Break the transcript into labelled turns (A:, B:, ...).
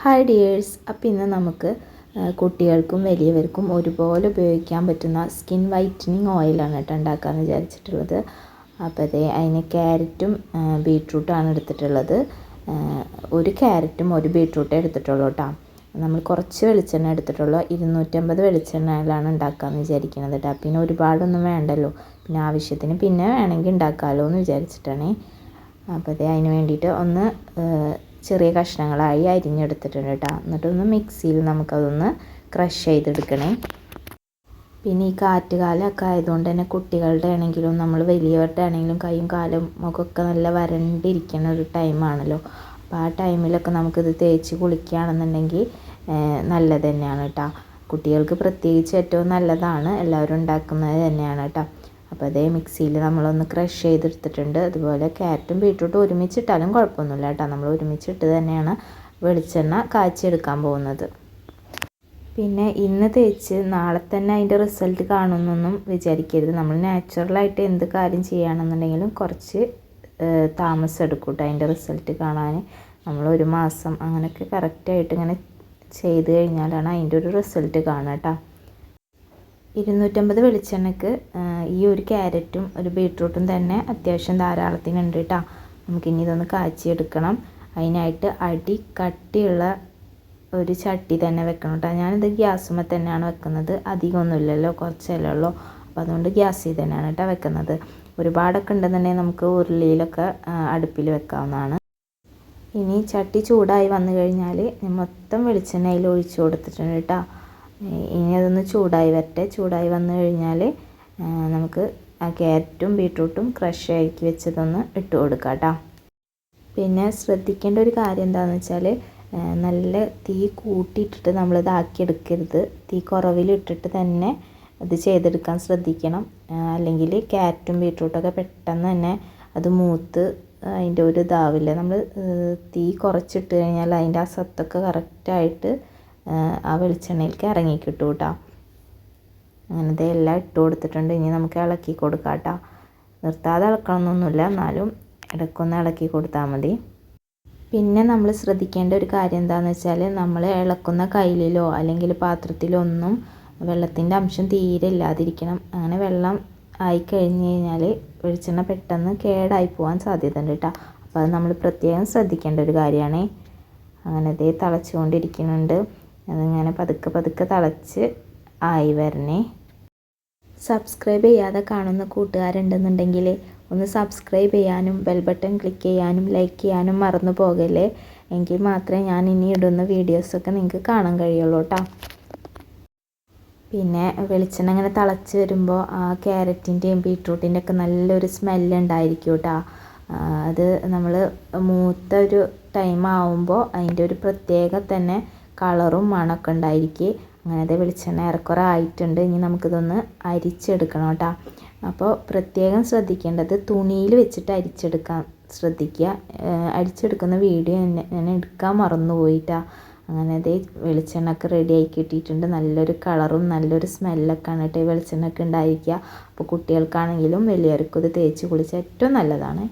A: Hi dears അപ്പോൾ ഇന്ന് നമുക്ക് കുട്ടികൾക്കും വലിയവർക്കും ഒരുപോലെ ഉപയോഗിക്കാൻ പറ്റുന്ന സ്കിൻ വൈറ്റനിങ് ഓയിലാണ് കേട്ടോ ഉണ്ടാക്കാമെന്ന് വിചാരിച്ചിട്ടുള്ളത്. അപ്പോൾ അതേ അതിന് ക്യാരറ്റും ബീട്രൂട്ടാണ് എടുത്തിട്ടുള്ളത്. ഒരു ക്യാരറ്റും ഒരു ബീട്രൂട്ടും എടുത്തിട്ടുള്ളൂ കേട്ടോ. നമ്മൾ കുറച്ച് വെളിച്ചെണ്ണ എടുത്തിട്ടുള്ളൂ. ഇരുന്നൂറ്റമ്പത് വെളിച്ചെണ്ണയിലാണ് ഉണ്ടാക്കാമെന്ന് വിചാരിക്കുന്നത് കേട്ടോ. പിന്നെ ഒരുപാടൊന്നും വേണ്ടല്ലോ. പിന്നെ ആവശ്യത്തിന് പിന്നെ വേണമെങ്കിൽ ഉണ്ടാക്കാമല്ലോ എന്ന് വിചാരിച്ചിട്ടാണ്. അപ്പോൾ അതേ അതിന് വേണ്ടിയിട്ട് ഒന്ന് ചെറിയ കഷ്ണങ്ങളായി അരിഞ്ഞെടുത്തിട്ടുണ്ട് കേട്ടോ. എന്നിട്ടൊന്ന് മിക്സിയിൽ നമുക്കതൊന്ന് ക്രഷ് ചെയ്തെടുക്കണേ. പിന്നെ ഈ കാറ്റുകാലമൊക്കെ ആയതുകൊണ്ട് തന്നെ കുട്ടികളുടെ ആണെങ്കിലും നമ്മൾ വലിയവരുടെ ആണെങ്കിലും കൈയും കാലും മുഖമൊക്കെ നല്ല വരണ്ടിരിക്കുന്ന ഒരു ടൈമാണല്ലോ അപ്പോൾ ആ ടൈമിലൊക്കെ നമുക്കിത് തേച്ച് കുളിക്കുകയാണെന്നുണ്ടെങ്കിൽ നല്ലത് തന്നെയാണ് കേട്ടോ. കുട്ടികൾക്ക് പ്രത്യേകിച്ച് ഏറ്റവും നല്ലതാണ് എല്ലാവരും ഉണ്ടാക്കുന്നത് തന്നെയാണ് കേട്ടോ. അപ്പോൾ അതേ മിക്സിയിൽ നമ്മളൊന്ന് ക്രഷ് ചെയ്തെടുത്തിട്ടുണ്ട്. അതുപോലെ ക്യാരറ്റും ബീട്രൂട്ടും ഒരുമിച്ചിട്ടാലും കുഴപ്പമൊന്നുമില്ല കേട്ടോ. നമ്മൾ ഒരുമിച്ചിട്ട് തന്നെയാണ് വെളിച്ചെണ്ണ കാച്ചിയെടുക്കാൻ പോകുന്നത്. പിന്നെ ഇന്ന് തേച്ച് നാളെ തന്നെ അതിന്റെ റിസൾട്ട് കാണുമെന്നൊന്നും വിചാരിക്കരുത്. നമ്മൾ നാച്ചുറലായിട്ട് എന്ത് കാര്യം ചെയ്യുകയാണെന്നുണ്ടെങ്കിലും കുറച്ച് താമസം എടുക്കും അതിന്റെ റിസൾട്ട് കാണാൻ. നമ്മൾ ഒരു മാസം അങ്ങനെയൊക്കെ കറക്റ്റായിട്ട് ഇങ്ങനെ ചെയ്ത് കഴിഞ്ഞാലാണ് അതിന്റെ ഒരു റിസൾട്ട് കാണുക കേട്ടോ. ഇരുന്നൂറ്റമ്പത് വെളിച്ചെണ്ണയ്ക്ക് ഈ ഒരു ക്യാരറ്റും ഒരു ബീട്രൂട്ടും തന്നെ അത്യാവശ്യം ധാരാളത്തിനുണ്ട് കേട്ടോ നമുക്കിനി ഇതൊന്ന് കാച്ചിയെടുക്കണം. അതിനായിട്ട് അടി കട്ടിയുള്ള ഒരു ചട്ടി തന്നെ വെക്കണം കേട്ടോ ഞാനിത് ഗ്യാസുമ്മ തന്നെയാണ് വെക്കുന്നത്. അധികമൊന്നുമില്ലല്ലോ കുറച്ചല്ലേ ഉള്ളൂ. അപ്പോൾ അതുകൊണ്ട് ഗ്യാസിൽ തന്നെയാണ് കേട്ടോ വെക്കുന്നത്. ഒരുപാടൊക്കെ ഉണ്ടെന്നുണ്ടെങ്കിൽ നമുക്ക് ഉരുളിയിലൊക്കെ അടുപ്പിൽ വെക്കാവുന്നതാണ്. ഇനി ചട്ടി ചൂടായി വന്നു കഴിഞ്ഞാൽ മൊത്തം വെളിച്ചെണ്ണയിൽ ഒഴിച്ചു കൊടുത്തിട്ടുണ്ട് കേട്ടോ ഇനി അതൊന്ന് ചൂടായി വരട്ടെ. ചൂടായി വന്നു കഴിഞ്ഞാൽ നമുക്ക് ആ ക്യാരറ്റും ബീട്രൂട്ടും ക്രഷ് ആക്കി വെച്ചതൊന്ന് ഇട്ട് കൊടുക്കാം കേട്ടോ. പിന്നെ ശ്രദ്ധിക്കേണ്ട ഒരു കാര്യം എന്താണെന്ന് വെച്ചാൽ നല്ല തീ കൂട്ടിയിട്ടിട്ട് നമ്മൾ ആക്കിയെടുക്കരുത് തീ കുറവിലിട്ടിട്ട് തന്നെ ഇത് ചെയ്തെടുക്കാൻ ശ്രദ്ധിക്കണം. അല്ലെങ്കിൽ ക്യാരറ്റും ബീട്രൂട്ടൊക്കെ പെട്ടെന്ന് തന്നെ അത് മൂത്ത് അതിന്റെ ഒരു ഇതാവില്ല. നമ്മൾ തീ കുറച്ചിട്ട് കഴിഞ്ഞാൽ അതിന്റെ ആ സത്തൊക്കെ കറക്റ്റായിട്ട് ആ വെളിച്ചെണ്ണയിലേക്ക് ഇറങ്ങി കിട്ടും കേട്ടോ അങ്ങനത്തെ എല്ലാം ഇട്ട് കൊടുത്തിട്ടുണ്ട്. ഇനി നമുക്ക് ഇളക്കി കൊടുക്കാം കേട്ടോ നിർത്താതെ ഇളക്കണമെന്നൊന്നുമില്ല എന്നാലും ഇടയ്ക്കൊന്ന് ഇളക്കി കൊടുത്താൽ മതി. പിന്നെ നമ്മൾ ശ്രദ്ധിക്കേണ്ട ഒരു കാര്യം എന്താണെന്ന് വെച്ചാൽ നമ്മൾ ഇളക്കുന്ന കയ്യിലോ അല്ലെങ്കിൽ പാത്രത്തിലോ ഒന്നും വെള്ളത്തിന്റെ അംശം തീരെ ഇല്ലാതിരിക്കണം. അങ്ങനെ വെള്ളം ആയി കഴിഞ്ഞ് കഴിഞ്ഞാൽ വെളിച്ചെണ്ണ പെട്ടെന്ന് കേടായി പോകാൻ സാധ്യത ഉണ്ട് കേട്ടോ അപ്പോൾ അത് നമ്മൾ പ്രത്യേകം ശ്രദ്ധിക്കേണ്ട ഒരു കാര്യമാണ്. അങ്ങനെ ദേ തിളച്ചുകൊണ്ടിരിക്കുന്നുണ്ട്. അതിങ്ങനെ പതുക്കെ പതുക്കെ തിളച്ച് ആയി വരണേ. സബ്സ്ക്രൈബ് ചെയ്യാതെ കാണുന്ന കൂട്ടുകാരുണ്ടെന്നുണ്ടെങ്കിൽ ഒന്ന് സബ്സ്ക്രൈബ് ചെയ്യാനും ബെൽ ബട്ടൺ ക്ലിക്ക് ചെയ്യാനും ലൈക്ക് ചെയ്യാനും മറന്നു പോകല്ലേ. എങ്കിൽ മാത്രമേ ഞാൻ ഇനി ഇടുന്ന വീഡിയോസൊക്കെ നിങ്ങൾക്ക് കാണാൻ കഴിയുള്ളൂ കേട്ടോ പിന്നെ വെളിച്ചെണ്ണ ഇങ്ങനെ തിളച്ച് വരുമ്പോൾ ആ ക്യാരറ്റിന്റെയും ബീട്രൂട്ടിന്റെ ഒക്കെ നല്ലൊരു സ്മെല്ല് ഉണ്ടായിരിക്കും കേട്ടോ അത് നമ്മൾ മൂത്ത ഒരു ടൈം ആവുമ്പോൾ അതിന്റെ ഒരു പ്രത്യേക തന്നെ കളറും മണമൊക്കെ ഉണ്ടായിരിക്കും. അങ്ങനത്തെ വെളിച്ചെണ്ണ ഏറെക്കുറെ ആയിട്ടുണ്ട്. ഇനി നമുക്കിതൊന്ന് അരിച്ചെടുക്കണം കേട്ടോ. അപ്പോൾ പ്രത്യേകം ശ്രദ്ധിക്കേണ്ടത് തുണിയിൽ വെച്ചിട്ട് അരിച്ചെടുക്കാൻ ശ്രദ്ധിക്കുക. അരിച്ചെടുക്കുന്ന വീഡിയോ ഞാൻ എടുക്കാൻ മറന്നു പോയിട്ടാ അങ്ങനെ വെളിച്ചെണ്ണയൊക്കെ റെഡി ആയി കിട്ടിയിട്ടുണ്ട്. നല്ലൊരു കളറും നല്ലൊരു സ്മെല്ലൊക്കെയാണ് കേട്ടോ ഈ വെളിച്ചെണ്ണയൊക്കെ ഉണ്ടായിരിക്കുക. അപ്പോൾ കുട്ടികൾക്കാണെങ്കിലും വലിയവർക്കും ഇത് തേച്ച് കുളിച്ചാൽ ഏറ്റവും നല്ലതാണ്.